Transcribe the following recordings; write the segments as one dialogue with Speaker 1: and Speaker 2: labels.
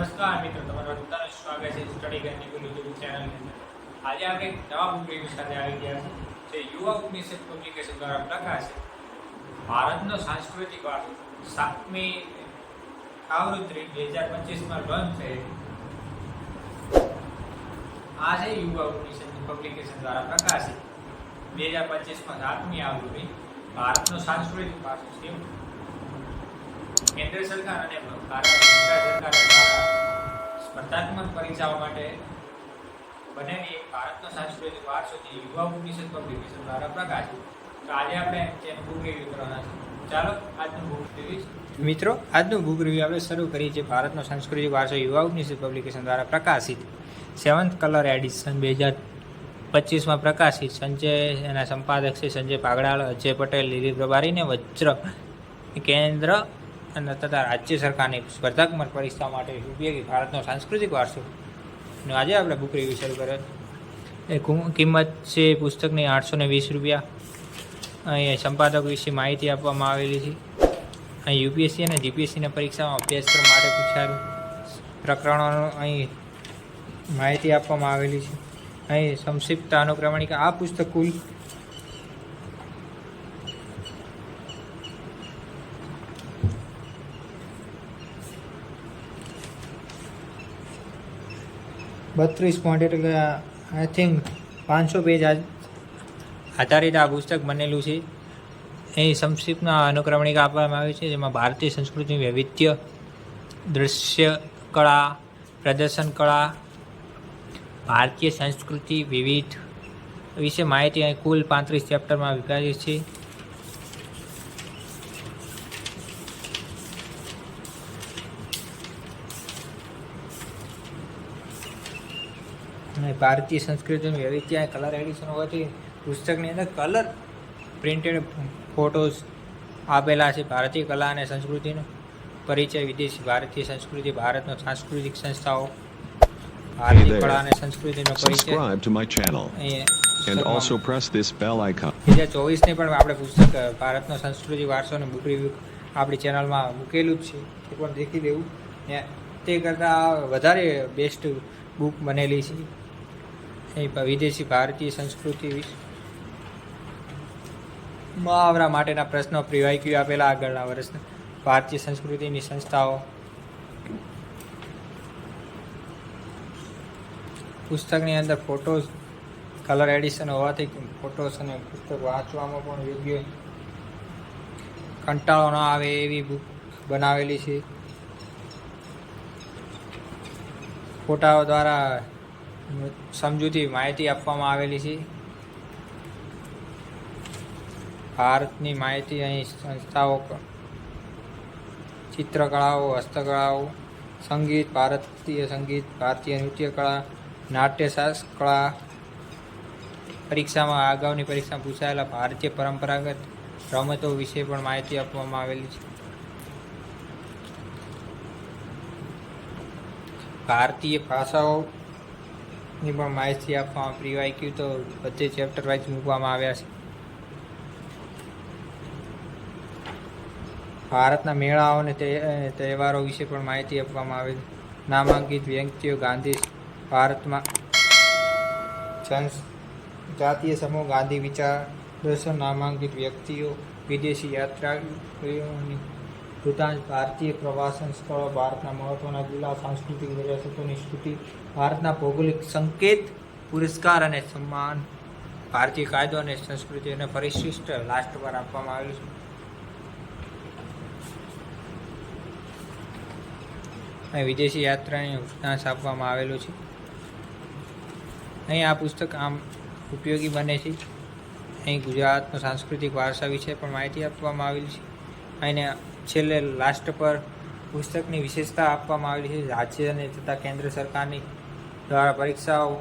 Speaker 1: નમસ્કાર મિત્રો, તમારું બધાનું સ્વાગત છે સ્ટડી ગાઈડ નિકુલ યુટ્યુબ ચેનલની અંદર. આજે આપણે એક નવા બુક રિવ્યુ સાથે આવી ગયા છે જે યુવા ઉપનિષદ પબ્લિકેશન દ્વારા પ્રકાશિત. ભારતનો સાંસ્કૃતિક વારસો, સાતમી આવૃત્તિ બે હજાર પચીસમાં લોન્ચ થયેલી. આ છે યુવા ઉપનિષદ પબ્લિકેશન દ્વારા પ્રકાશિત. બે હજાર પચીસમાં સાતમી આવૃત્તિ, ભારતનો સાંસ્કૃતિક વારસો છે. કેન્દ્ર સરકાર અને ભારત સરકાર દ્વારા સ્પર્ધાત્મક પરીક્ષાઓ માટે બનેલી ભારતનો સાંસ્કૃતિક વારસો જે યુવા ઉપનિષદ પબ્લિકેશન દ્વારા પ્રકાશિત. તો આજે આપણે તેનું બુક રિવ્યુ કરવાના છે. મિત્રો, આજનું બુક રિવ્યુ આપણે શરૂ કરીએ છીએ ભારતનો સાંસ્કૃતિક વારસો યુવા ઉપનિષદ પબ્લિકેશન દ્વારા પ્રકાશિત. સેવન્થ કલર એડિશન બે હજાર પચીસમાં પ્રકાશિત. સંજય, એના સંપાદક છે સંજય પાગડાળ, અજય પટેલ, લીલી પ્રભારી ને વજ્ર કેન્દ્ર અને તથા રાજ્ય સરકારની સ્પર્ધાત્મક પરીક્ષા માટે ઉપયોગી ભારતનો સાંસ્કૃતિક વારસો. અને આજે આપણે બુક રિવ્યુ શરૂ કરે એ કિંમત છે પુસ્તકની આઠસો ને વીસ રૂપિયા. અહીં સંપાદક વિશે માહિતી આપવામાં આવેલી છે. અહીં યુપીએસસી અને જીપીએસસીના પરીક્ષામાં અભ્યાસક્રમ માટે પૂછાયેલ પ્રકરણોનો અહીં માહિતી આપવામાં આવેલી છે. અહીં સંક્ષિપ્ત અનુક્રમણિકા આ પુસ્તક કુલ બત્રીસ પોઈન્ટ એટલે આઈ થિંક પાંચસો પેજ આધારિત આ પુસ્તક બનેલું છે. અહીં સંક્ષિપ્તના અનુક્રમણિકા આપવામાં આવી છે, જેમાં ભારતીય સંસ્કૃતિની વૈવિધ્ય દૃશ્ય કળા, પ્રદર્શન કળા, ભારતીય સંસ્કૃતિ વિવિધ વિશે માહિતી અહીં કુલ પાંત્રીસ ચેપ્ટરમાં વિભાજિત છે. ભારતીય સંસ્કૃતિનું વૈવિધ્ય કલર એડિશન હોવાથી પુસ્તકની અંદર કલર પ્રિન્ટેડ ફોટોઝ આપેલા છે ભારતીય કલા અને સંસ્કૃતિનો. પરિચય વિદેશી ભારતીય સંસ્કૃતિ ભારતનો સાંસ્કૃતિક સંસ્થાઓ ભારતીય કળા અને સંસ્કૃતિનો પરિચય.
Speaker 2: Subscribe to
Speaker 1: અહીંયા
Speaker 2: and
Speaker 1: પુસ્તકમાં
Speaker 2: also press this bell icon.
Speaker 1: બે હજાર ચોવીસની પણ આપણે પુસ્તક ભારતનો સંસ્કૃતિ વારસો અને બુક રિવ્યુ આપણી ચેનલમાં મૂકેલું જ છે. તે પણ દેખી દેવું. ને તે કરતાં વધારે બેસ્ટ બુક બનેલી છે. પ- વિદેશી ભારતીય સંસ્કૃતિ વિશે. મહાવરા માટેના પ્રશ્નો પ્રિવાયક્યુ આપેલા આગળના વર્ષના. ભારતીય સંસ્કૃતિની સંસ્થાઓ. પુસ્તકની અંદર ફોટોઝ, કલર એડિશન હોવાથી ફોટોસ અને પુસ્તક વાંચવામાં પણ યોગ્ય કંટાળો ન આવે એવી બુક બનાવેલી છે. ફોટાઓ દ્વારા સમજૂતી માહિતી આપવામાં આવેલી છે. ભારતની માહિતી અહીં સંસ્થાઓ, ચિત્રકળાઓ, હસ્તકળાઓ, સંગીત, ભારતીય સંગીત, ભારતીય નૃત્ય કળા નાટ્યશાસ્ત્ર કળા પરીક્ષામાં, અગાઉની પરીક્ષામાં પૂછાયેલા ભારતીય પરંપરાગત રમતો વિશે પણ માહિતી આપવામાં આવેલી છે. ભારતીય ભાષાઓની પણ માહિતી આપવામાં પ્રિવાયક્યુ તો બધે ચેપ્ટર વાઇઝ મૂકવામાં આવ્યા છે. ભારતના મેળાઓ અને તહેવારો વિશે પણ માહિતી આપવામાં આવે છે. નામાંકિત વ્યક્તિઓ ગાંધી ભારતમાં જન, જાતીય સમૂહ ગાંધી વિચાર દર્શન નામાંકિત વ્યક્તિઓ, વિદેશી યાત્રાળુઓની વૃતાંત ભારતીય પ્રવાસન સ્થળો, ભારતના મહત્વના જિલ્લા, સાંસ્કૃતિક વિરાસતોની સ્તુતિ, ભારતના ભૌગોલિક સંકેત, પુરસ્કાર અને સન્માન, ભારતીય કાયદો અને સંસ્કૃતિ અને પરિશિષ્ટ લાસ્ટ પર આપવામાં આવેલું છે. અહીં વિદેશી યાત્રાને વૃત્તાંશ આપવામાં આવેલું છે. અહીં આ પુસ્તક આમ ઉપયોગી બને છે. અહીં ગુજરાતનો સાંસ્કૃતિક વારસા વિશે પણ માહિતી આપવામાં આવેલી છે. અને છેલ્લે લાસ્ટ પર પુસ્તકની વિશેષતા આપવામાં આવેલી છે. રાજ્ય તથા કેન્દ્ર સરકારની દ્વારા પરીક્ષાઓ,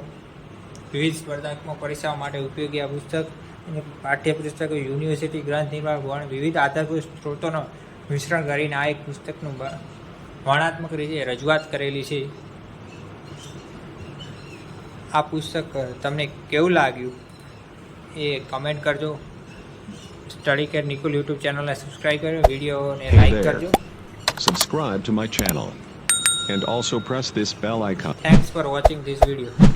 Speaker 1: વિવિધ સ્પર્ધાત્મક પરીક્ષાઓ માટે ઉપયોગી આ પુસ્તક અને પાઠ્યપુસ્તકો યુનિવર્સિટી ગ્રંથ નિર્માણ વણ વિવિધ આધારભૂત સ્ત્રોતોનો મિશ્રણ કરીને આ એક પુસ્તકનું વર્ણાત્મક રીતે રજૂઆત કરેલી છે. આ પુસ્તક તમને કેવું લાગ્યું એ કમેન્ટ કરજો. સ્ટડી કેર નિકુલ યુટ્યુબ ચેનલને સબસ્ક્રાઈબ કરજો વિડીયોને લાઈક
Speaker 2: there.
Speaker 1: કરજો
Speaker 2: Subscribe to my channel and also press this bell icon.
Speaker 1: Thanks for watching this video